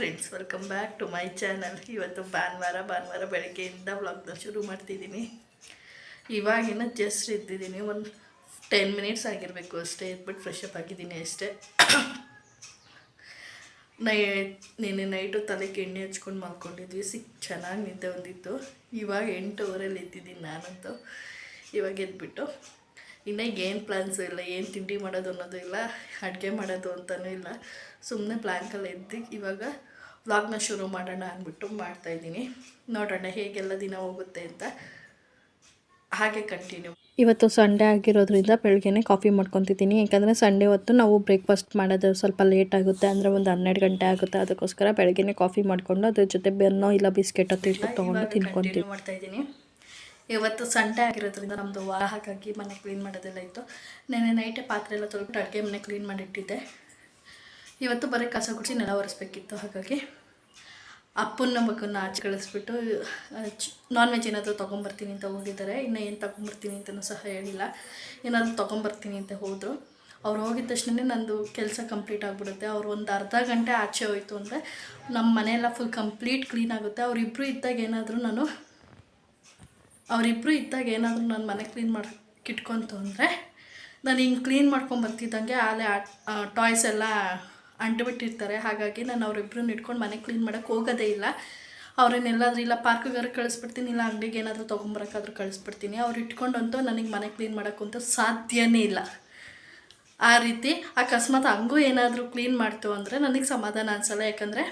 Friends welcome back to my channel ಇವತ್ತು ಭಾನುವಾರ ಭಾನುವಾರ ಬೆಳಗ್ಗೆಯಿಂದ ವ್ಲಾಗ್ನ ಶುರು ಮಾಡ್ತಿದ್ದೀನಿ. ಇವಾಗಿನ ಜಸ್ಟ್ ಇದ್ದಿದ್ದೀನಿ, ಒಂದು ಟೆನ್ ಮಿನಿಟ್ಸ್ ಆಗಿರಬೇಕು ಅಷ್ಟೇ ಇದ್ಬಿಟ್ಟು ಫ್ರೆಶ್ ಅಪ್ ಆಗಿದ್ದೀನಿ ಅಷ್ಟೇ. ನೈ ನಿನ್ನೆ ನೈಟು ತಲೆಗೆ ಎಣ್ಣೆ ಹಚ್ಕೊಂಡು ಮಲ್ಕೊಂಡಿದ್ವಿ, ಸಿಕ್, ಚೆನ್ನಾಗಿ ನಿದ್ದೆ ಹೊಂದಿತ್ತು ಇವಾಗ ಎಂಟೂವರೆಲ್ಲಿ ಇದ್ದಿದ್ದೀನಿ ನಾನಂತೂ. ಇವಾಗ ಎದ್ಬಿಟ್ಟು. ಇನ್ನೇ ಏನು ಪ್ಲ್ಯಾನ್ಸು ಇಲ್ಲ, ಏನು ತಿಂಡಿ ಮಾಡೋದು ಅನ್ನೋದು ಇಲ್ಲ, ಅಡುಗೆ ಮಾಡೋದು ಅಂತಲೂ ಇಲ್ಲ. ಸುಮ್ಮನೆ ಪ್ಲ್ಯಾನ್ಕಲ್ಲಿ ಎದ್ದು, ಇವಾಗ ವ್ಲಾಗ್ನ ಶುರು ಮಾಡೋಣ ಅಂದ್ಬಿಟ್ಟು ಮಾಡ್ತಾಯಿದ್ದೀನಿ ನೋಡೋಣ ಹೇಗೆಲ್ಲ ದಿನ ಹೋಗುತ್ತೆ ಅಂತ. ಹಾಗೆ ಕಂಟಿನ್ಯೂ ಇವತ್ತು ಸಂಡೇ ಆಗಿರೋದ್ರಿಂದ ಬೆಳಗ್ಗೆನೇ ಕಾಫಿ ಮಾಡ್ಕೊತಿದ್ದೀನಿ. ಯಾಕಂದರೆ ಸಂಡೇ ಹೊತ್ತು ನಾವು ಬ್ರೇಕ್ಫಾಸ್ಟ್ ಮಾಡೋದು ಸ್ವಲ್ಪ ಲೇಟ್ ಆಗುತ್ತೆ. ಅಂದರೆ ಒಂದು ಹನ್ನೆರಡು ಗಂಟೆ ಆಗುತ್ತೆ. ಅದಕ್ಕೋಸ್ಕರ ಬೆಳಗ್ಗೆನೇ ಕಾಫಿ ಮಾಡಿಕೊಂಡು ಅದ್ರ ಜೊತೆ ಬೆನ್ನೋ ಇಲ್ಲ ಬಿಸ್ಕೆಟ್ ತಿಳ್ಕೊಂಡು ತೊಗೊಂಡು ತಿನ್ಕೊತೀವಿ. ಮಾಡ್ತಾಯಿದ್ದೀನಿ ಇವತ್ತು ಸಂಡೇ ಆಗಿರೋದ್ರಿಂದ ನಮ್ಮದು ವಾರ ಹಾಗಾಗಿ ಮನೆ ಕ್ಲೀನ್ ಮಾಡೋದೆಲ್ಲ ಇತ್ತು. ನೆನೆ ನೈಟೇ ಪಾತ್ರೆ ಎಲ್ಲ ತೊಳ್ಬಿಟ್ಟು ಅಡುಗೆ ಮನೆ ಕ್ಲೀನ್ ಮಾಡಿಟ್ಟಿದ್ದೆ. ಇವತ್ತು ಬರೀ ಕಸ ಗುಡಿಸಿ ನೆಲ ಒರೆಸ್ಬೇಕಿತ್ತು, ಹಾಗಾಗಿ ಅಪ್ಪನ ಮಗನ ಆಚೆ ಕಳಿಸ್ಬಿಟ್ಟು ನಾನ್ ವೆಜ್ ಏನಾದರೂ ತೊಗೊಂಬರ್ತೀನಿ ಅಂತ ಹೋಗಿದ್ದಾರೆ. ಇನ್ನೂ ಏನು ತೊಗೊಂಬರ್ತೀನಿ ಅಂತಲೂ ಸಹ ಹೇಳಿಲ್ಲ. ಏನಾದರೂ ತೊಗೊಂಬರ್ತೀನಿ ಅಂತ ಹೋದರು. ಅವ್ರು ಹೋಗಿದ ತಕ್ಷಣ ನಂದು ಕೆಲಸ ಕಂಪ್ಲೀಟ್ ಆಗಿಬಿಡುತ್ತೆ. ಅವ್ರು ಒಂದು ಅರ್ಧ ಗಂಟೆ ಆಚೆ ಹೋಯಿತು ಅಂದರೆ ನಮ್ಮ ಮನೆಯೆಲ್ಲ ಫುಲ್ ಕಂಪ್ಲೀಟ್ ಕ್ಲೀನ್ ಆಗುತ್ತೆ. ಅವರಿಬ್ಬರು ಇದ್ದಾಗ ಏನಾದರೂ ನಾನು ಅವರಿಬ್ಬರು ಇದ್ದಾಗ ಏನಾದರೂ ನಾನು ಮನೆ ಕ್ಲೀನ್ ಮಾಡಿ ಇಟ್ಕೊಂತು ಅಂದರೆ ನಾನು ಹಿಂಗೆ ಕ್ಲೀನ್ ಮಾಡ್ಕೊಂಡು ಬರ್ತಿದ್ದಂಗೆ ಆಲೆ ಟಾಯ್ಸ್ ಎಲ್ಲ ಅಂಟುಬಿಟ್ಟಿರ್ತಾರೆ. ಹಾಗಾಗಿ ನಾನು ಅವರಿಬ್ಬರನ್ನ ಇಟ್ಕೊಂಡು ಮನೆ ಕ್ಲೀನ್ ಮಾಡೋಕ್ಕೆ ಹೋಗೋದೇ ಇಲ್ಲ. ಅವ್ರನ್ನೆಲ್ಲಾದ್ರೂ ಇಲ್ಲ ಪಾರ್ಕ್ಗಾರು ಕಳಿಸ್ಬಿಡ್ತೀನಿ, ಇಲ್ಲ ಅಂಗಡಿಗೆ ಏನಾದರೂ ತೊಗೊಂಬರೋಕ್ಕಾದ್ರೂ ಕಳಿಸ್ಬಿಡ್ತೀನಿ. ಅವ್ರು ಇಟ್ಕೊಂಡಂತೂ ನನಗೆ ಮನೆ ಕ್ಲೀನ್ ಮಾಡೋಕ್ಕಂತೂ ಸಾಧ್ಯನೇ ಇಲ್ಲ. ಆ ರೀತಿ ಅಕಸ್ಮಾತ್ ಹಂಗೂ ಏನಾದರೂ ಕ್ಲೀನ್ ಮಾಡ್ತು ಅಂದರೆ ನನಗೆ ಸಮಾಧಾನ ಅನಿಸಲ್ಲ. ಯಾಕಂದರೆ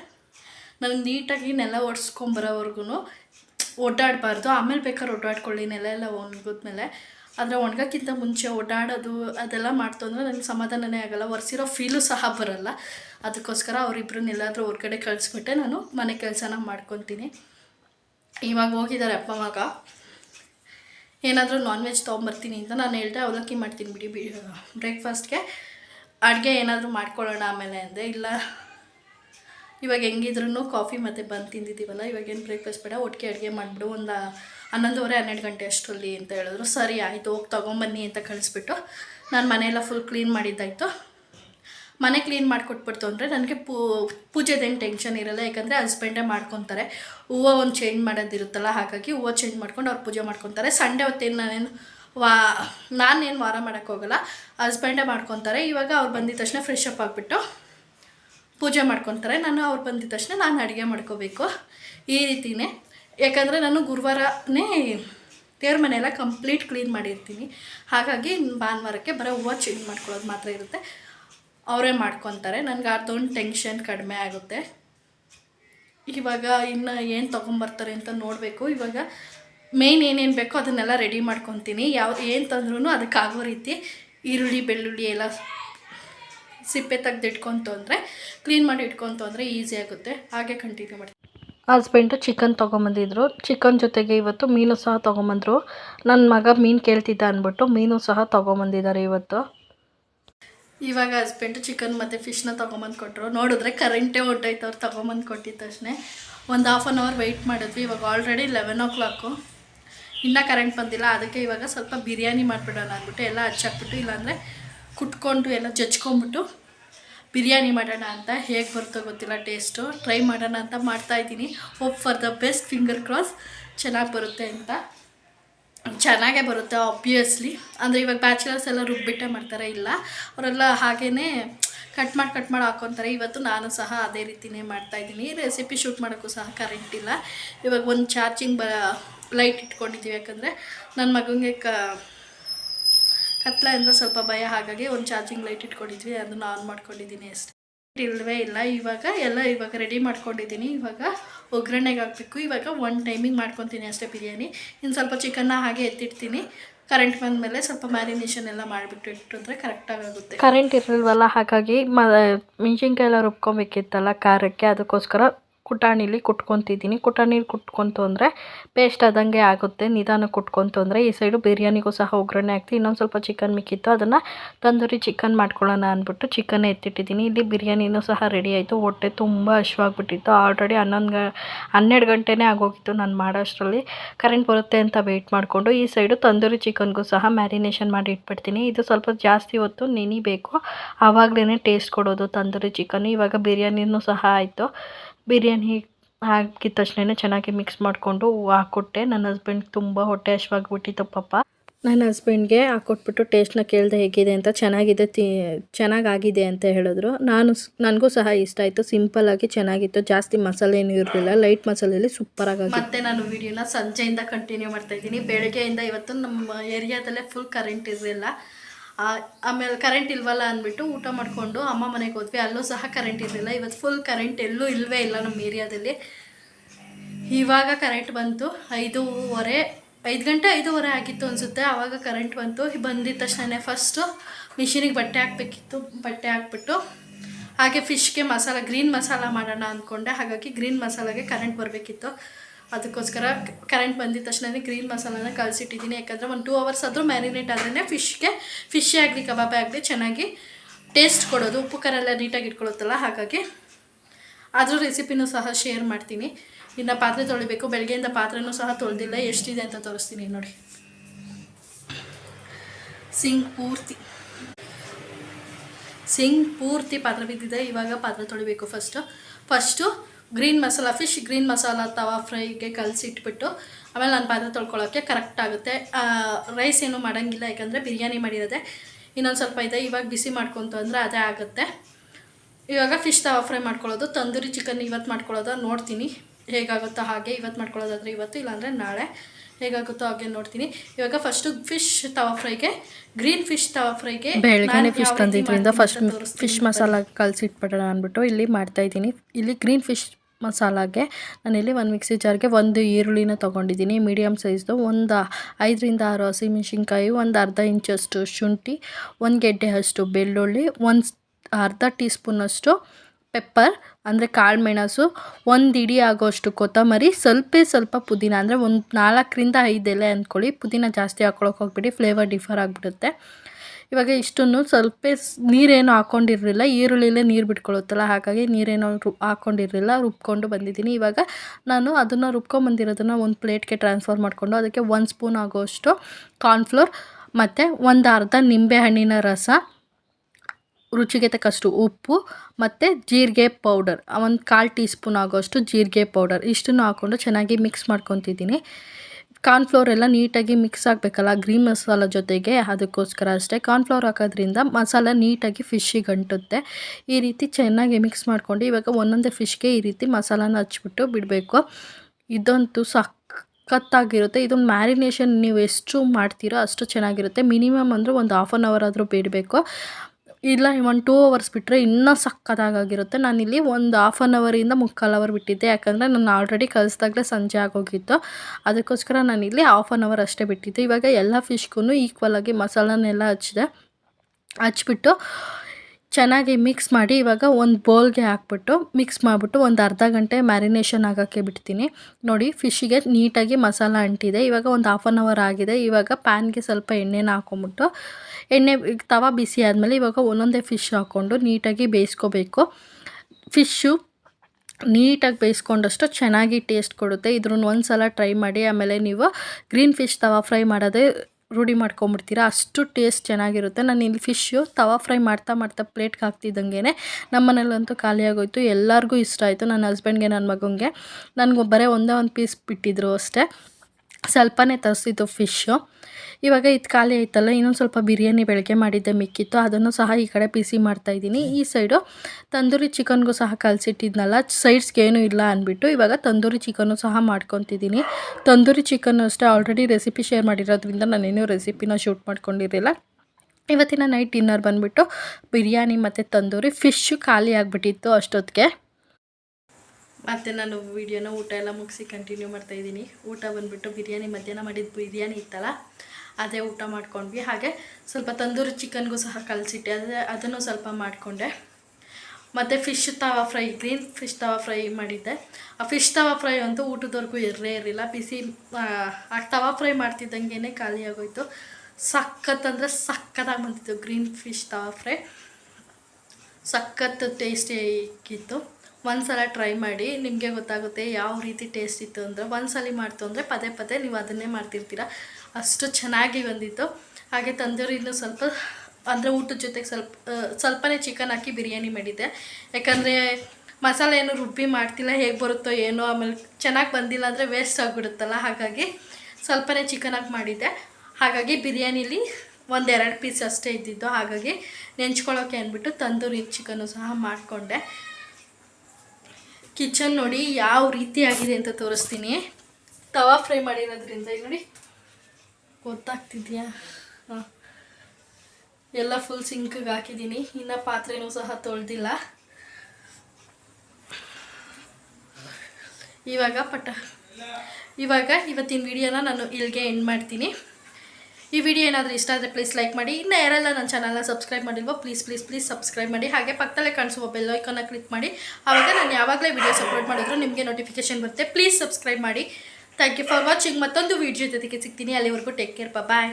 ನನಗೆ ನೀಟಾಗಿ ನೆಲ ಓಡಿಸ್ಕೊಂಬರೋವರೆಗೂ ಓಡಾಡಬಾರ್ದು ಆಮೇಲೆ ಬೇಕಾದ್ರೆ ಓಡಾಡ್ಕೊಳ್ಳಿ ನೆಲ ಎಲ್ಲ ಒಣಗಿದ್ಮೇಲೆ. ಆದರೆ ಒಣಗೋಕ್ಕಿಂತ ಮುಂಚೆ ಓಡಾಡೋದು ಅದೆಲ್ಲ ಮಾಡ್ತು ಅಂದರೆ ನನಗೆ ಸಮಾಧಾನನೇ ಆಗಲ್ಲ. ಒರೆಸಿರೋ ಫೀಲು ಸಹ ಬರಲ್ಲ. ಅದಕ್ಕೋಸ್ಕರ ಅವರಿಬ್ಬರನ್ನೆಲ್ಲಾದರೂ ಹೊರ್ಗಡೆ ಕಳಿಸ್ಬಿಟ್ಟೆ. ನಾನು ಮನೆ ಕೆಲಸನ ಮಾಡ್ಕೊತೀನಿ. ಇವಾಗ ಹೋಗಿದ್ದಾರೆ ಅಪ್ಪ ಮಗ ಏನಾದರೂ ನಾನ್ ವೆಜ್ ತೊಗೊಂಬರ್ತೀನಿ ಅಂತ ನಾನು ಹೇಳ್ದೆ, ಅವಲಕ್ಕಿ ಮಾಡ್ತೀನಿ ಬಿಡಿ, ಬಿ ಬ್ರೇಕ್ಫಾಸ್ಟ್ಗೆ ಅಡುಗೆ ಏನಾದರೂ ಮಾಡ್ಕೊಳ್ಳೋಣ ಆಮೇಲೆ ಅಂದೆ. ಇಲ್ಲ. ಇವಾಗ ಹೆಂಗಿದ್ರೂ ಕಾಫಿ ಮತ್ತು ಬಂದು ತಿಂದಿದ್ದೀವಲ್ಲ ಇವಾಗೇನು ಬ್ರೇಕ್ಫಾಸ್ಟ್ ಬೇಡ, ಒಟ್ಟಿಗೆ ಅಡುಗೆ ಮಾಡಿಬಿಡು. ಒಂದು ಹನ್ನೊಂದುವರೆ, ಹನ್ನೆರಡು ಗಂಟೆ ಅಷ್ಟರಲ್ಲಿ ಅಂತ ಹೇಳಿದ್ರು. ಸರಿ, ಆಯಿತು, ಹೋಗಿ ತೊಗೊಂಬನ್ನಿ ಅಂತ ಕಳಿಸ್ಬಿಟ್ಟು ನಾನು ಮನೆಯೆಲ್ಲ ಫುಲ್ ಕ್ಲೀನ್ ಮಾಡಿದ್ದಾಯಿತು. ಮನೆ ಕ್ಲೀನ್ ಮಾಡಿಕೊಟ್ಬಿಡ್ತು ಅಂದರೆ ನನಗೆ ಪೂ ಪೂಜೆದೇನು ಟೆನ್ಷನ್ ಇರಲ್ಲ. ಯಾಕಂದರೆ ಹಸ್ಬೆಂಡೇ ಮಾಡ್ಕೊತಾರೆ. ಹೂವು ಒಂದು ಚೇಂಜ್ ಮಾಡೋದಿರುತ್ತಲ್ಲ, ಹಾಗಾಗಿ ಹೂವು ಚೇಂಜ್ ಮಾಡ್ಕೊಂಡು ಅವ್ರು ಪೂಜೆ ಮಾಡ್ಕೊತಾರೆ. ಸಂಡೇ ಹೊತ್ತೇನು ನಾನೇನು ವಾ, ನಾನೇನು ವಾರ ಮಾಡೋಕ್ಕೋಗಲ್ಲ ಹಸ್ಬೆಂಡೇ ಮಾಡ್ಕೊತಾರೆ. ಇವಾಗ ಅವ್ರು ಬಂದಿದ ತಕ್ಷಣ ಫ್ರೆಶ್ ಅಪ್ ಆಗಿಬಿಟ್ಟು ಪೂಜೆ ಮಾಡ್ಕೊತಾರೆ. ನಾನು ಅವ್ರು ಬಂದಿದ ತಕ್ಷಣ ನಾನು ಅಡುಗೆ ಮಾಡ್ಕೋಬೇಕು. ಈ ರೀತಿಯೇ ಯಾಕಂದರೆ ನಾನು ಗುರುವಾರನೇ ದೇವ್ರ ಮನೆಯೆಲ್ಲ ಕಂಪ್ಲೀಟ್ ಕ್ಲೀನ್ ಮಾಡಿರ್ತೀನಿ. ಹಾಗಾಗಿ ಭಾನುವಾರಕ್ಕೆ ಬರೋ ಹೂವು ಚೇಂಜ್ ಮಾಡ್ಕೊಳ್ಳೋದು ಮಾತ್ರ ಇರುತ್ತೆ. ಅವರೇ ಮಾಡ್ಕೊತಾರೆ. ನನಗೆ ಅದೊಂದು ಟೆನ್ಷನ್ ಕಡಿಮೆ ಆಗುತ್ತೆ. ಇವಾಗ ಇನ್ನು ಏನು ತೊಗೊಂಬರ್ತಾರೆ ಅಂತ ನೋಡಬೇಕು. ಇವಾಗ ಮೇಯ್ನ್ ಏನೇನು ಬೇಕೋ ಅದನ್ನೆಲ್ಲ ರೆಡಿ ಮಾಡ್ಕೊತೀನಿ. ಯಾವ, ಏನು ತಂದ್ರೂ ಅದಕ್ಕಾಗೋ ರೀತಿ ಈರುಳ್ಳಿ, ಬೆಳ್ಳುಳ್ಳಿ ಎಲ್ಲ ಸಿಪ್ಪೆ ತೆಗ್ದು ಇಟ್ಕೊಂತು ಅಂದರೆ ಕ್ಲೀನ್ ಮಾಡಿ ಇಟ್ಕೊಂತು ಅಂದರೆ ಈಸಿ ಆಗುತ್ತೆ. ಹಾಗೆ ಕಂಟಿನ್ಯೂ ಮಾಡ್ತೀನಿ. Husband chicken ತೊಗೊಂಬಂದಿದ್ರು. ಚಿಕನ್ ಜೊತೆಗೆ ಇವತ್ತು ಮೀನು ಸಹ ತೊಗೊಂಬಂದರು. ನನ್ನ ಮಗ ಮೀನು ಕೇಳ್ತಿದ್ದ ಅಂದ್ಬಿಟ್ಟು ಮೀನು ಸಹ ತೊಗೊಂಬಂದಿದ್ದಾರೆ ಇವತ್ತು. ಇವಾಗ ಹಸ್ಬೆಂಡು ಚಿಕನ್ ಮತ್ತು ಫಿಶ್ನ ತೊಗೊಂಬಂದು ಕೊಟ್ಟರು ನೋಡಿದ್ರೆ ಕರೆಂಟೇ ಹೊಂಟೋಯ್ತು ಅವ್ರು ತೊಗೊಂಬಂದು ಕೊಟ್ಟಿದ್ದ ತಕ್ಷಣ. ಒಂದು ಹಾಫ್ ಆನ್ ಅವರ್ ವೆಯ್ಟ್ ಮಾಡಿದ್ವಿ. ಇವಾಗ ಆಲ್ರೆಡಿ ಲೆವೆನ್ ಓ ಕ್ಲಾಕು ಇನ್ನೂ ಕರೆಂಟ್ ಬಂದಿಲ್ಲ. ಅದಕ್ಕೆ ಇವಾಗ ಸ್ವಲ್ಪ ಬಿರಿಯಾನಿ ಮಾಡಿಬಿಡೋಣ ಅಂದ್ಬಿಟ್ಟು ಎಲ್ಲ ಹಚ್ಚಾಕ್ಬಿಟ್ಟು ಇಲ್ಲಾಂದರೆ ಕುಟ್ಕೊಂಡು ಎಲ್ಲ ಜಚ್ಕೊಂಬಿಟ್ಟು ಬಿರಿಯಾನಿ ಮಾಡೋಣ ಅಂತ ಹೇಗೆ ಬರುತ್ತೋ ಗೊತ್ತಿಲ್ಲ, ಟೇಸ್ಟು. ಟ್ರೈ ಮಾಡೋಣ ಅಂತ ಮಾಡ್ತಾಯಿದ್ದೀನಿ hope for the best finger cross ಚೆನ್ನಾಗಿ ಬರುತ್ತೆ ಅಂತ. ಚೆನ್ನಾಗೇ ಬರುತ್ತೆ ಆಬ್ವಿಯಸ್ಲಿ ಅಂದರೆ ಇವಾಗ ಬ್ಯಾಚುಲರ್ಸ್ ಎಲ್ಲ ರುಬ್ಬಿಟ್ಟೆ ಮಾಡ್ತಾರೆ, ಇಲ್ಲ. ಅವರೆಲ್ಲ ಹಾಗೇ ಕಟ್ ಮಾಡಿ ಕಟ್ ಮಾಡಿ ಹಾಕ್ಕೊತಾರೆ ಇವತ್ತು ನಾನು ಸಹ ಅದೇ ರೀತಿನೇ ಮಾಡ್ತಾಯಿದ್ದೀನಿ ರೆಸಿಪಿ ಶೂಟ್ ಮಾಡೋಕ್ಕೂ ಸಹ ಕರೆಂಟ್ ಇಲ್ಲ. ಇವಾಗ ಒಂದು ಚಾರ್ಜಿಂಗ್ ಬ ಲೈಟ್ ಇಟ್ಕೊಂಡಿದ್ದೀವಿ. ಯಾಕಂದರೆ ನನ್ನ ಮಗನಿಗೆ ಕ ಕತ್ಲ ಸ್ವಲ್ಪ ಭಯ ಹಾಗಾಗಿ ಒಂದು ಚಾರ್ಜಿಂಗ್ ಲೈಟ್ ಇಟ್ಕೊಂಡಿದ್ವಿ, ಅದನ್ನು ಆನ್ ಮಾಡ್ಕೊಂಡಿದ್ದೀನಿ ಅಷ್ಟೇ. ಇಲ್ಲವೇ ಇಲ್ಲ, ಇವಾಗ ಎಲ್ಲ ಇವಾಗ ರೆಡಿ ಮಾಡ್ಕೊಂಡಿದ್ದೀನಿ. ಇವಾಗ ಒಗ್ಗರಣೆಗೆ ಹಾಕಬೇಕು. ಇವಾಗ ಒನ್ ಟೈಮಿಂಗ್ ಮಾಡ್ಕೊತೀನಿ ಅಷ್ಟೇ ಬಿರಿಯಾನಿ. ಇನ್ನು ಸ್ವಲ್ಪ ಚಿಕನ್ನ ಹಾಗೆ ಎತ್ತಿಡ್ತೀನಿ. ಕರೆಂಟ್ ಬಂದಮೇಲೆ ಸ್ವಲ್ಪ ಮ್ಯಾರಿನೇಷನ್ ಎಲ್ಲ ಮಾಡಿಬಿಟ್ಟು ಇಟ್ಟಿದ್ರೆ ಕರೆಕ್ಟಾಗಿ ಆಗುತ್ತೆ. ಕರೆಂಟ್ ಇರಲ್ವಲ್ಲ ಹಾಗಾಗಿ ಮ ಮೆಣಸಿನ್ಕಾಯಿ ಎಲ್ಲ ರುಬ್ಕೊಬೇಕಿತ್ತಲ್ಲ, ಖಾರಕ್ಕೆ, ಅದಕ್ಕೋಸ್ಕರ ಕುಟಾಣಿಲಿ ಕುಟ್ಕೊತಿದ್ದೀನಿ. ಕುಟಾಣಿಲಿ ಕುಟ್ಕೊತು ಅಂದರೆ ಪೇಸ್ಟ್ ಆದಂಗೆ ಆಗುತ್ತೆ. ನಿಧಾನ ಕುಟ್ಕೊತು ಅಂದರೆ ಈ ಸೈಡು ಬಿರಿಯಾನಿಗೂ ಸಹ ಒಗ್ಗರಣೆ ಹಾಕ್ತಿ. ಇನ್ನೊಂದು ಸ್ವಲ್ಪ ಚಿಕನ್ ಮಿಕ್ಕಿತ್ತು. ಅದನ್ನು ತಂದೂರಿ ಚಿಕನ್ ಮಾಡ್ಕೊಳ್ಳೋಣ ಅಂದ್ಬಿಟ್ಟು ಚಿಕನ್ ಎತ್ತಿಟ್ಟಿದ್ದೀನಿ. ಇಲ್ಲಿ ಬಿರಿಯಾನಿನೂ ಸಹ ರೆಡಿ ಆಯಿತು. ಹೊಟ್ಟೆ ತುಂಬ ಹಶ್ವಾಗ್ಬಿಟ್ಟಿತ್ತು ಆಲ್ರೆಡಿ ಹನ್ನೊಂದು ಗ, ಹನ್ನೆರಡು ಗಂಟೆನೇ ಆಗೋಗಿತ್ತು ನಾನು ಮಾಡೋಷ್ಟರಲ್ಲಿ. ಕರೆಂಟ್ ಬರುತ್ತೆ ಅಂತ ವೆಯ್ಟ್ ಮಾಡಿಕೊಂಡು ಈ ಸೈಡು ತಂದೂರಿ ಚಿಕನ್ಗೂ ಸಹ ಮ್ಯಾರಿನೇಷನ್ ಮಾಡಿ ಇಟ್ಬಿಡ್ತೀನಿ. ಇದು ಸ್ವಲ್ಪ ಜಾಸ್ತಿ ಹೊತ್ತು ನೆನಿಬೇಕು. ಆವಾಗಲೇ ಟೇಸ್ಟ್ ಕೊಡೋದು ತಂದೂರಿ ಚಿಕನ್ ಇವಾಗ ಬಿರಿಯಾನಿನೂ ಸಹ ಆಯಿತು. ಬಿರಿಯಾನಿ ಹಾಕಿದ ತಕ್ಷಣ ಚೆನ್ನಾಗಿ ಮಿಕ್ಸ್ ಮಾಡಿಕೊಂಡು ಹಾಕ್ಕೊಟ್ಟೆ. ನನ್ನ ಹಸ್ಬೆಂಡ್ ತುಂಬ ಹೊಟ್ಟೆ ಹಶ್ವಾಗಿಬಿಟ್ಟಿತ್ತು ಪಾಪ. ನನ್ನ ಹಸ್ಬೆಂಡ್ಗೆ ಹಾಕ್ಕೊಟ್ಬಿಟ್ಟು ಟೇಸ್ಟ್ನ ಕೇಳಿದೆ ಹೇಗಿದೆ ಅಂತ ಚೆನ್ನಾಗಿದೆ ತಿ ಚೆನ್ನಾಗಾಗಿದೆ ಅಂತ ಹೇಳಿದ್ರು. ನಾನು ಸ್- ನನಗೂ ಸಹ ಇಷ್ಟ ಆಯಿತು. ಸಿಂಪಲ್ಲಾಗಿ ಚೆನ್ನಾಗಿತ್ತು. ಜಾಸ್ತಿ ಮಸಾಲೆ ಏನು ಇರಲಿಲ್ಲ. ಲೈಟ್ ಮಸಾಲೆಯಲ್ಲಿ ಸೂಪರಾಗಿ ಮತ್ತೆ ನಾನು ವೀಡಿಯೋನ ಸಂಜೆಯಿಂದ ಕಂಟಿನ್ಯೂ ಮಾಡ್ತಾ ಇದ್ದೀನಿ. ಬೆಳಗ್ಗೆಯಿಂದ ಇವತ್ತು ನಮ್ಮ ಏರಿಯಾದಲ್ಲೇ ಫುಲ್ ಕರೆಂಟ್ ಇರಲಿಲ್ಲ. ಆಮೇಲೆ ಕರೆಂಟ್ ಇಲ್ವಲ್ಲ ಅಂದ್ಬಿಟ್ಟು ಊಟ ಮಾಡಿಕೊಂಡು ಅಮ್ಮ ಮನೆಗೆ ಹೋದ್ವಿ. ಅಲ್ಲೂ ಸಹ ಕರೆಂಟ್ ಇರಲಿಲ್ಲ. ಇವತ್ತು ಫುಲ್ ಕರೆಂಟ್ ಎಲ್ಲೂ ಇಲ್ಲವೇ ಇಲ್ಲ ನಮ್ಮ ಏರಿಯಾದಲ್ಲಿ. ಇವಾಗ ಕರೆಂಟ್ ಬಂತು ಐದೂವರೆ, ಐದು ಗಂಟೆ ಐದೂವರೆ ಆಗಿತ್ತು ಅನಿಸುತ್ತೆ. ಆವಾಗ ಕರೆಂಟ್ ಬಂತು. ಬಂದಿದ್ದ ತಕ್ಷಣ ಫಸ್ಟು ಮಿಷಿನಿಗೆ ಬಟ್ಟೆ ಹಾಕಬೇಕಿತ್ತು. ಬಟ್ಟೆ ಹಾಕ್ಬಿಟ್ಟು ಹಾಗೆ ಫಿಶ್ಗೆ ಮಸಾಲ ಗ್ರೀನ್ ಮಸಾಲ ಮಾಡೋಣ ಅಂದ್ಕೊಂಡೆ ಹಾಗಾಗಿ ಗ್ರೀನ್ ಮಸಾಲಾಗೆ ಕರೆಂಟ್ ಬರಬೇಕಿತ್ತು. ಅದಕ್ಕೋಸ್ಕರ ಕರೆಂಟ್ ಬಂದಿದ ತಕ್ಷಣನೇ ಗ್ರೀನ್ ಮಸಾಲಾನ ಕಲಸಿಟ್ಟಿದ್ದೀನಿ ಯಾಕಂದರೆ ಒಂದು ಟೂ ಅವರ್ಸ್ ಆದರೂ ಮ್ಯಾರಿನೇಟ್ ಆದ್ರೇ ಫಿಶ್ಗೆ ಫಿಶೇ ಆಗಲಿ ಕಬಾಬೇ ಆಗಲಿ ಚೆನ್ನಾಗಿ ಟೇಸ್ಟ್ ಕೊಡೋದು. ಉಪ್ಪು, ಖಾರ ಎಲ್ಲ ನೀಟಾಗಿ ಇಟ್ಕೊಳುತ್ತಲ್ಲ, ಹಾಗಾಗಿ ಅದ್ರ ರೆಸಿಪಿನೂ ಸಹ ಶೇರ್ ಮಾಡ್ತೀನಿ. ಇನ್ನು ಪಾತ್ರೆ ತೊಳಿಬೇಕು. ಬೆಳಗ್ಗೆಯಿಂದ ಪಾತ್ರೆನೂ ಸಹ ತೊಳೆದಿಲ್ಲ. ಎಷ್ಟಿದೆ ಅಂತ ತೋರಿಸ್ತೀನಿ ನೋಡಿ. ಸಿಂಗ್ ಪೂರ್ತಿ. ಸಿಂಗ್ ಪೂರ್ತಿ ಪಾತ್ರೆ ಬಿದ್ದಿದೆ. ಇವಾಗ ಪಾತ್ರೆ ತೊಳಿಬೇಕು first first green masala fish green masala tawa ಫ್ರೈಗೆ ಕಲಸಿಟ್ಬಿಟ್ಟು ಆಮೇಲೆ ನಾನು ಪಾತ್ರೆ ತೊಳ್ಕೊಳ್ಳೋಕ್ಕೆ ಕರೆಕ್ಟ್ ಆಗುತ್ತೆ. ರೈಸ್ ಏನು ಮಾಡೋಂಗಿಲ್ಲ, ಯಾಕಂದರೆ ಬಿರಿಯಾನಿ ಮಾಡಿರೋದೆ. ಇನ್ನೊಂದು ಸ್ವಲ್ಪ ಇದೆ, ಇವಾಗ ಬಿಸಿ ಮಾಡ್ಕೊತು ಅಂದರೆ ಅದೇ ಆಗುತ್ತೆ. ಇವಾಗ ಫಿಶ್ ತವಾ ಫ್ರೈ ಮಾಡ್ಕೊಳ್ಳೋದು, ತಂದೂರಿ ಚಿಕನ್ ಇವತ್ತು ಮಾಡ್ಕೊಳ್ಳೋದು ನೋಡ್ತೀನಿ. ಹೇಗಾಗುತ್ತೋ ಹಾಗೆ ಇವತ್ತು ಮಾಡ್ಕೊಳ್ಳೋದಾದ್ರೆ ಇವತ್ತು, ಇಲ್ಲಾಂದರೆ ನಾಳೆ. ಹೇಗಾಗುತ್ತೋ ಹಾಗೆ ನೋಡ್ತೀನಿ. ಇವಾಗ ಫಸ್ಟು ಫಿಶ್ ತವಾ ಫ್ರೈಗೆ ಗ್ರೀನ್ ಫಿಶ್ ತವಾ ಫ್ರೈಗೆ ಬೆಳಗ್ಗೆ ಫಿಶ್ ತಂದಿದ್ರಿಂದ ಫಸ್ಟ್ ಫಿಶ್ ಮಸಾಲ ಕಲಸಿಟ್ಬಿಡೋಣ ಅಂದ್ಬಿಟ್ಟು ಇಲ್ಲಿ ಮಾಡ್ತಾ ಇದ್ದೀನಿ. ಇಲ್ಲಿ ಗ್ರೀನ್ ಫಿಶ್ ಮಸಾಲಾಗೆ ನಾನಿಲ್ಲಿ ಒಂದು ಮಿಕ್ಸಿ ಜಾರ್ಗೆ ಒಂದು ಈರುಳ್ಳಿನ ತೊಗೊಂಡಿದ್ದೀನಿ. ಮೀಡಿಯಮ್ ಸೈಜ್ದು ಒಂದು ಐದರಿಂದ ಆರು ಹಸಿಮೆಣ್ಸಿನ್ಕಾಯಿ ಒಂದು ಅರ್ಧ ಇಂಚಷ್ಟು ಶುಂಠಿ ಒಂದು ಗೆಡ್ಡೆ ಅಷ್ಟು ಬೆಳ್ಳುಳ್ಳಿ ಒಂದು ಅರ್ಧ ಟೀ ಸ್ಪೂನಷ್ಟು ಪೆಪ್ಪರ್ ಅಂದರೆ ಕಾಳು ಮೆಣಸು, ಒಂದು ಇಡಿ ಆಗೋಷ್ಟು ಕೊತ್ತಂಬರಿ, ಸ್ವಲ್ಪ ಸ್ವಲ್ಪ ಪುದೀನ, ಅಂದರೆ ಒಂದು ನಾಲ್ಕರಿಂದ ಐದು ಎಲೆ ಅಂದ್ಕೊಳ್ಳಿ ಪುದೀನ ಜಾಸ್ತಿ ಹಾಕ್ಕೊಳಕ್ಕೆ ಹೋಗ್ಬಿಡಿ ಫ್ಲೇವರ್ ಡಿಫರ್ ಆಗಿಬಿಡುತ್ತೆ. ಇವಾಗ ಇಷ್ಟನ್ನು ಸ್ವಲ್ಪ ನೀರೇನು ಹಾಕ್ಕೊಂಡಿರಲಿಲ್ಲ ಈರುಳ್ಳಿಲೇ ನೀರು ಬಿಟ್ಕೊಳ್ಳುತ್ತಲ್ಲ ಹಾಗಾಗಿ ನೀರೇನೋ ರು ಹಾಕ್ಕೊಂಡಿರಲಿಲ್ಲ ರುಬ್ಕೊಂಡು ಬಂದಿದ್ದೀನಿ. ಇವಾಗ ನಾನು ಅದನ್ನು ರುಬ್ಕೊಂಬಂದಿರೋದನ್ನು ಒಂದು ಪ್ಲೇಟ್ಗೆ ಟ್ರಾನ್ಸ್ಫರ್ ಮಾಡಿಕೊಂಡು ಅದಕ್ಕೆ ಒಂದು ಸ್ಪೂನ್ ಆಗೋಷ್ಟು ಕಾರ್ನ್ಫ್ಲೋರ್ ಮತ್ತು ಒಂದು ಅರ್ಧ ನಿಂಬೆ ಹಣ್ಣಿನ ರಸ ರುಚಿಗೆ ತಕ್ಕಷ್ಟು ಉಪ್ಪು ಮತ್ತು ಜೀರಿಗೆ ಪೌಡರ್ ಒಂದು ಕಾಲು ಟೀ ಸ್ಪೂನ್ ಆಗೋಷ್ಟು ಜೀರಿಗೆ ಪೌಡರ್ ಇಷ್ಟನ್ನು ಹಾಕ್ಕೊಂಡು ಚೆನ್ನಾಗಿ ಮಿಕ್ಸ್ ಮಾಡ್ಕೊತಿದ್ದೀನಿ. ಕಾರ್ನ್ಫ್ಲೋರ್ ಎಲ್ಲ ನೀಟಾಗಿ ಮಿಕ್ಸ್ ಆಗಬೇಕಲ್ಲ ಗ್ರೀನ್ ಮಸಾಲ ಜೊತೆಗೆ, ಅದಕ್ಕೋಸ್ಕರ ಅಷ್ಟೇ. ಕಾರ್ನ್ಫ್ಲೋರ್ ಹಾಕೋದ್ರಿಂದ ಮಸಾಲ ನೀಟಾಗಿ ಫಿಶ್ಶಿಗೆ ಅಂಟುತ್ತೆ ಈ ರೀತಿ ಚೆನ್ನಾಗಿ ಮಿಕ್ಸ್ ಮಾಡ್ಕೊಂಡು ಇವಾಗ ಒಂದೊಂದೇ ಫಿಶ್ಗೆ ಈ ರೀತಿ ಮಸಾಲಾನ ಹಚ್ಬಿಟ್ಟು ಬಿಡಬೇಕು. ಇದಂತೂ ಸಖತ್ತಾಗಿರುತ್ತೆ. ಇದೊಂದು ಮ್ಯಾರಿನೇಷನ್ ನೀವು ಎಷ್ಟು ಮಾಡ್ತೀರೋ ಅಷ್ಟು ಚೆನ್ನಾಗಿರುತ್ತೆ. ಮಿನಿಮಮ್ ಅಂದರೆ ಒಂದು ಹಾಫ್ ಆನ್ ಅವರ್ ಆದರೂ ಬಿಡಬೇಕು. ಇಲ್ಲ ಒಂದು ಟೂ ಅವರ್ಸ್ ಬಿಟ್ಟರೆ ಇನ್ನೂ ಸಕ್ಕತ್ತಾಗಿರುತ್ತೆ ನಾನಿಲ್ಲಿ ಒಂದು ಹಾಫ್ ಆನ್ ಅವರಿಂದ ಮುಕ್ಕಾಲು ಅವರ್ ಬಿಟ್ಟಿದ್ದೆ. ಯಾಕಂದರೆ ನಾನು ಆಲ್ರೆಡಿ ಕಲಿಸ್ದಾಗಲೇ ಸಂಜೆ ಆಗೋಗಿತ್ತು. ಅದಕ್ಕೋಸ್ಕರ ನಾನಿಲ್ಲಿ ಹಾಫ್ ಆನ್ ಅವರ್ ಅಷ್ಟೇ ಬಿಟ್ಟಿದ್ದೆ. ಇವಾಗ ಎಲ್ಲ ಫಿಶ್ಗೂ ಈಕ್ವಲಾಗಿ ಮಸಾಲನೆಲ್ಲ ಹಚ್ಚಿದೆ. ಹಚ್ಬಿಟ್ಟು ಚೆನ್ನಾಗಿ ಮಿಕ್ಸ್ ಮಾಡಿ ಇವಾಗ ಒಂದು ಬೌಲ್ಗೆ ಹಾಕ್ಬಿಟ್ಟು ಮಿಕ್ಸ್ ಮಾಡಿಬಿಟ್ಟು ಒಂದು ಅರ್ಧ ಗಂಟೆ ಮ್ಯಾರಿನೇಷನ್ ಆಗೋಕ್ಕೆ ಬಿಡ್ತೀನಿ. ನೋಡಿ ಫಿಶ್ಗೆ ನೀಟಾಗಿ ಮಸಾಲ ಅಂಟಿದೆ. ಇವಾಗ ಒಂದು ಹಾಫ್ ಆನ್ ಅವರ್ ಆಗಿದೆ. ಇವಾಗ ಪ್ಯಾನ್ಗೆ ಸ್ವಲ್ಪ ಎಣ್ಣೆನ ಹಾಕೊಂಬಿಟ್ಟು, ಎಣ್ಣೆ ತವ ಬಿಸಿ ಆದಮೇಲೆ ಇವಾಗ ಒಂದೊಂದೇ ಫಿಶ್ ಹಾಕ್ಕೊಂಡು ನೀಟಾಗಿ ಬೇಯಿಸ್ಕೋಬೇಕು. ಫಿಶ್ಶು ನೀಟಾಗಿ ಬೇಯಿಸ್ಕೊಂಡಷ್ಟು ಚೆನ್ನಾಗಿ ಟೇಸ್ಟ್ ಕೊಡುತ್ತೆ. ಇದ್ರನ್ನ ಒಂದು ಸಲ ಟ್ರೈ ಮಾಡಿ, ಆಮೇಲೆ ನೀವು ಗ್ರೀನ್ ಫಿಶ್ ತವಾ ಫ್ರೈ ಮಾಡೋದೇ ರೂಢಿ ಮಾಡ್ಕೊಂಬಿಡ್ತೀರಾ? ಅಷ್ಟು ಟೇಸ್ಟ್ ಚೆನ್ನಾಗಿರುತ್ತೆ. ನಾನು ಇಲ್ಲಿ ಫಿಶ್ಶು, ತವಾ ಫ್ರೈ ಮಾಡ್ತಾ ಮಾಡ್ತಾ ಪ್ಲೇಟ್ಗೆ ಹಾಕ್ತಿದ್ದಂಗೆ ನಮ್ಮ ಮನೇಲಂತೂ ಖಾಲಿ ಆಗೋಯ್ತು ಎಲ್ಲರಿಗೂ ಇಷ್ಟ ಆಯಿತು. ನನ್ನ ಹಸ್ಬೆಂಡ್ಗೆ, ನನ್ನ ಮಗನಿಗೆ ನನಗೆ ಬರೀ ಒಂದೇ ಒಂದು ಪೀಸ್ ಬಿಟ್ಟಿದ್ರು ಅಷ್ಟೇ. ಸ್ವಲ್ಪನೇ ತರಿಸಿದ್ದು ಫಿಶ್ಶು. ಇವಾಗ ಇದು ಖಾಲಿ ಆಯ್ತಲ್ಲ, ಇನ್ನೊಂದು ಸ್ವಲ್ಪ ಬಿರಿಯಾನಿ ಬೆಳಗ್ಗೆ ಮಾಡಿದ್ದೆ ಮಿಕ್ಕಿತ್ತು, ಅದನ್ನು ಸಹ ಈ ಕಡೆ ಬಿಸಿ ಮಾಡ್ತಾಯಿದ್ದೀನಿ ಈ ಸೈಡು ತಂದೂರಿ ಚಿಕನ್ಗೂ ಸಹ ಕಲಸಿಟ್ಟಿದ್ನಲ್ಲ, ಸೈಡ್ಸ್ಗೆ ಏನೂ ಇಲ್ಲ ಅಂದ್ಬಿಟ್ಟು ಇವಾಗ ತಂದೂರಿ ಚಿಕನ್ನು ಸಹ ಮಾಡ್ಕೊತಿದ್ದೀನಿ. ತಂದೂರಿ ಚಿಕನ್ ಅಷ್ಟೇ ಆಲ್ರೆಡಿ ರೆಸಿಪಿ ಶೇರ್ ಮಾಡಿರೋದ್ರಿಂದ ನಾನೇನು ರೆಸಿಪಿನ ಶೂಟ್ ಮಾಡ್ಕೊಂಡಿರಲಿಲ್ಲ. ಇವತ್ತಿನ ನೈಟ್ ಡಿನ್ನರ್ ಬಂದುಬಿಟ್ಟು ಬಿರಿಯಾನಿ ಮತ್ತು ತಂದೂರಿ ಫಿಶ್ಶು ಖಾಲಿ ಆಗಿಬಿಟ್ಟಿತ್ತು ಅಷ್ಟೊತ್ತಿಗೆ ಮತ್ತು ನಾನು ವೀಡಿಯೋನ ಊಟ ಎಲ್ಲ ಮುಗಿಸಿ ಕಂಟಿನ್ಯೂ ಮಾಡ್ತಾ ಇದ್ದೀನಿ. ಊಟ ಬಂದುಬಿಟ್ಟು ಬಿರಿಯಾನಿ ಮಧ್ಯಾಹ್ನ ಮಾಡಿದ ಬಿರಿಯಾನಿ ಇತ್ತಲ್ಲ ಅದೇ ಊಟ ಮಾಡ್ಕೊಂಡ್ವಿ. ಹಾಗೆ ಸ್ವಲ್ಪ ತಂದೂರಿ ಚಿಕನ್ಗೂ ಸಹ ಕಲಸಿಟ್ಟೆ. ಅದೇ ಅದನ್ನು ಸ್ವಲ್ಪ ಮಾಡಿಕೊಂಡೆ. ಮತ್ತು fish tawa fry green fish tawa fry ಮಾಡಿದ್ದೆ. ಆ ಫಿಶ್ ತವಾ ಫ್ರೈ ಅಂತೂ ಊಟದವರೆಗೂ ಇರಲೇ ಇರಲಿಲ್ಲ. ಬಿಸಿ ಆ, ತವಾ ಫ್ರೈ ಮಾಡ್ತಿದ್ದಂಗೆ ಖಾಲಿಯಾಗೋಯಿತು ಸಖತ್ ಅಂದರೆ ಸಖತ್ತಾಗಿ ಬಂದಿತ್ತು. ಗ್ರೀನ್ ಫಿಶ್ ತವಾ ಫ್ರೈ ಸಖತ್ ಟೇಸ್ಟಿಯಾಗಿತ್ತು ಒಂದು ಸಲ ಟ್ರೈ ಮಾಡಿ ನಿಮಗೆ ಗೊತ್ತಾಗುತ್ತೆ ಯಾವ ರೀತಿ ಟೇಸ್ಟ್ ಇತ್ತು ಅಂದರೆ ಒಂದು ಸಲ ಮಾಡ್ತು ಅಂದರೆ ಪದೇ ಪದೇ ನೀವು ಅದನ್ನೇ ಮಾಡ್ತಿರ್ತೀರ. ಅಷ್ಟು ಚೆನ್ನಾಗಿ ಬಂದಿತ್ತು. ಹಾಗೆ ತಂದೂರಿನೂ ಸ್ವಲ್ಪ, ಅಂದರೆ ಊಟದ ಜೊತೆಗೆ ಸ್ವಲ್ಪ ಸ್ವಲ್ಪನೇ ಚಿಕನ್ ಹಾಕಿ ಬಿರಿಯಾನಿ ಮಾಡಿದ್ದೆ. ಯಾಕಂದರೆ ಮಸಾಲೆ ಏನು ರುಬ್ಬಿ ಮಾಡ್ತಿಲ್ಲ, ಹೇಗೆ ಬರುತ್ತೋ ಏನೋ, ಆಮೇಲೆ ಚೆನ್ನಾಗಿ ಬಂದಿಲ್ಲ ಅಂದರೆ ವೇಸ್ಟ್ ಆಗಿಬಿಡುತ್ತಲ್ಲ, ಹಾಗಾಗಿ ಸ್ವಲ್ಪನೇ ಚಿಕನ್ ಹಾಕಿ ಮಾಡಿದ್ದೆ. ಹಾಗಾಗಿ ಬಿರಿಯಾನಿಲಿ ಒಂದೆರಡು ಪೀಸ್ ಅಷ್ಟೇ ಇದ್ದಿದ್ದು. ಹಾಗಾಗಿ ನೆಂಚ್ಕೊಳ್ಳೋಕೆ ಅಂದ್ಬಿಟ್ಟು ತಂದೂರಿ ಚಿಕನ್ನು ಸಹ ಮಾಡಿಕೊಂಡೆ. ಕಿಚನ್ ನೋಡಿ ಯಾವ ರೀತಿ ಆಗಿದೆ ಅಂತ ತೋರಿಸ್ತೀನಿ. ತವಾ ಫ್ರೈ ಮಾಡಿರೋದ್ರಿಂದ ಇಲ್ಲಿ ನೋಡಿ. ಗೊತ್ತಾಗ್ತಿದ್ಯಾ? ಹಾಂ. ಎಲ್ಲ ಫುಲ್ ಸಿಂಕಿಗೆ ಹಾಕಿದ್ದೀನಿ ಇನ್ನು ಪಾತ್ರೆನೂ ಸಹ ತೊಳೆದಿಲ್ಲ. ಇವಾಗ ಪಟ. ಇವಾಗ ಇವತ್ತಿನ ವಿಡಿಯೋನ ನಾನು ಇಲ್ಲಿಗೆ ಎಂಡ್ ಮಾಡ್ತೀನಿ. ಈ ವಿಡಿಯೋ ಏನಾದರೂ ಇಷ್ಟ ಆದರೆ ಪ್ಲೀಸ್ ಲೈಕ್ ಮಾಡಿ. ಇನ್ನು ಯಾರೆಲ್ಲ ನನ್ನ ಚಾನಲ್ನ ಸಬ್ಸ್ಕ್ರೈಬ್ ಮಾಡಿಲ್ವೋ ಪ್ಲೀಸ್ ಪ್ಲೀಸ್ ಪ್ಲೀಸ್ ಸಬ್ಸ್ಕ್ರೈಬ್ ಮಾಡಿ. ಹಾಗೆ ಪಕ್ಕದಲ್ಲೇ ಕಾಣಿಸುವ ಬೆಲ್ ಐಕನ್ನ ಕ್ಲಿಕ್ ಮಾಡಿ. ಆವಾಗ ನಾನು ಯಾವಾಗಲೇ ವಿಡಿಯೋ ಅಪ್ಲೋಡ್ ಮಾಡಿದ್ರು ನಿಮಗೆ ನೋಟಿಫಿಕೇಶನ್ ಬರುತ್ತೆ. ಪ್ಲೀಸ್ ಸಬ್ಸ್ಕ್ರೈಬ್ ಮಾಡಿ. ಥ್ಯಾಂಕ್ ಯು ಫಾರ್ ವಾಚಿಂಗ್ ಮತ್ತೊಂದು ವಿಡಿಯೋ ಜೊತೆಗೆ ಸಿಗ್ತೀನಿ. ಅಲ್ಲಿವರೆಗೂ ಟೇಕ್ ಕೇರ್ ಬಾಯ್